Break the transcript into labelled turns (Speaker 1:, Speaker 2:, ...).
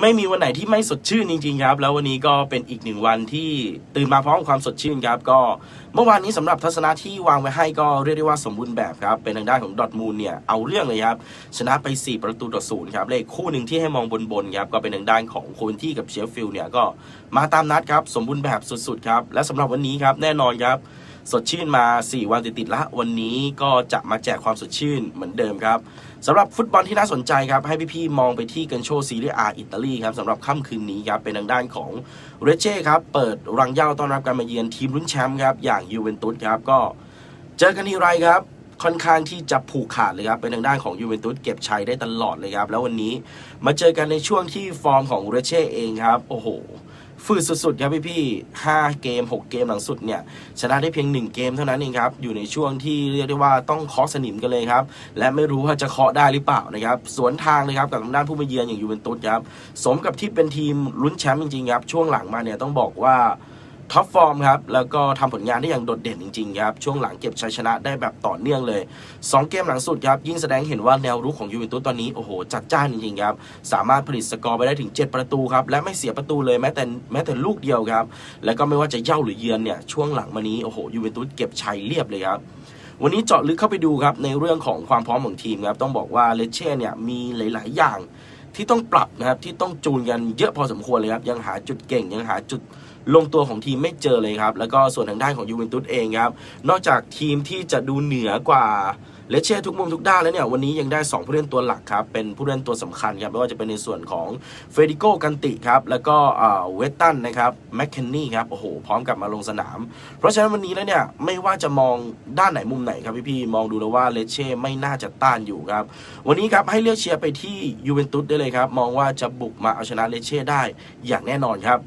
Speaker 1: ไม่มีวันไหนที่ไม่สดชื่นจริงๆครับ แล้ววันนี้ก็เป็นอีกหนึ่งวันที่ตื่นมาพร้อมความสดชื่นครับ ก็เมื่อวานนี้สำหรับทัศนะที่วางไว้ให้ก็เรียกได้ว่าสมบูรณ์แบบครับ เป็นทางด้านของดอทมูลเนี่ยเอาเรื่องเลยครับ ชนะไป 4 ประตูต่อศูนย์ครับเลขคู่หนึ่งที่ให้มองบนๆครับก็เป็นทางด้านของโคนที่กับเชฟฟิลด์เนี่ยก็มาตามนัดครับสมบูรณ์แบบสุดๆครับและสำหรับวันนี้ครับแน่นอนครับ สดชื่นมา 4 วันติดๆละ วันนี้ก็จะมาแจกความสดชื่นเหมือนเดิมครับสำหรับฟุตบอลที่น่าสนใจครับ ให้พี่ๆมองไปที่กันโชซีเรียอาอิตาลีครับสำหรับค่ำคืนนี้ครับ เป็นทางด้านของเรเช่ครับ เปิดรังเย้าต้อนรับการมาเยือนทีมลุ้นแชมป์ครับ อย่างยูเวนตุสครับ ก็เจอกันทีไรครับค่อนข้างที่จะผูกขาดเลยครับ เป็นทางด้านของยูเวนตุสเก็บชัยได้ตลอดเลยครับ แล้ววันนี้มาเจอกันในช่วงที่ฟอร์มของเรเช่เองครับ โอ้โห ฝืดสุดๆครับพี่พี่ห้าเกม 6 เกมหลังสุดเนี่ยชนะได้เพียง 1 เกมเท่านั้นเองครับ อยู่ในช่วงที่เรียกได้ว่าต้องเคาะสนิมกันเลยครับ และไม่รู้ว่าจะเคาะได้หรือเปล่านะครับ สวนทางเลยครับกับทางด้านผู้มาเยือนอย่างยูเวนตุสครับ สมกับที่เป็นทีมลุ้นแชมป์จริงๆครับ ช่วงหลังมาเนี่ยต้องบอกว่า ท็อปฟอร์มครับ แล้วก็ทำผลงานได้อย่างโดดเด่นจริงๆครับ ช่วงหลังเก็บชัยชนะได้แบบต่อเนื่องเลย 2 เกมหลังสุดครับ ยิ่งแสดงเห็นว่าแนวรุกของยูเวนตุสตอนนี้ โอ้โห จัดจ้านจริงๆครับ สามารถผลิตสกอร์ไปได้ถึง 7 ประตูครับ และไม่เสียประตูเลยแม้แต่แม้แต่ลูกเดียวครับ แล้วก็ไม่ว่าจะเย่าหรือเยือนเนี่ยช่วงหลังมานี้โอ้โหยูเวนตุสเก็บชัยเรียบเลยครับวันนี้เจาะลึกเข้าไปดูครับในเรื่องของความพร้อมของทีมครับต้องบอกว่าเลเช่เนี่ยมีหลาย ๆ อย่าง ที่ต้องปรับนะครับที่ต้องจูนกันเยอะพอสมควรเลยครับยังหาจุดเก่งยังหาจุดลงตัวของทีมไม่เจอเลยครับ แล้วก็ส่วนทางด้านของยูเวนตุสเองครับ นอกจากทีมที่จะดูเหนือกว่า เลเช่ทุกมุมทุกด้านแล้วเนี่ยวันนี้ยังได้ 2 ผู้เล่นตัวหลักครับ เป็นผู้เล่นตัวสำคัญครับไม่ว่าจะเป็นในส่วนของเฟรดิโกกันติครับ แล้วก็เวตตันนะครับแมคเคนนี่ครับโอ้โห พร้อมกับมาลงสนาม เพราะฉะนั้นวันนี้แล้วเนี่ยไม่ว่าจะมองด้านไหนมุมไหนครับพี่ๆมองดูแล้วว่าเลเช่ไม่น่าจะต้านอยู่ครับ วันนี้ครับให้เลือกเชียร์ไปที่ยูเวนตุสได้เลยครับมองว่าจะบุกมาเอาชนะเลเช่ได้อย่างแน่นอนครับ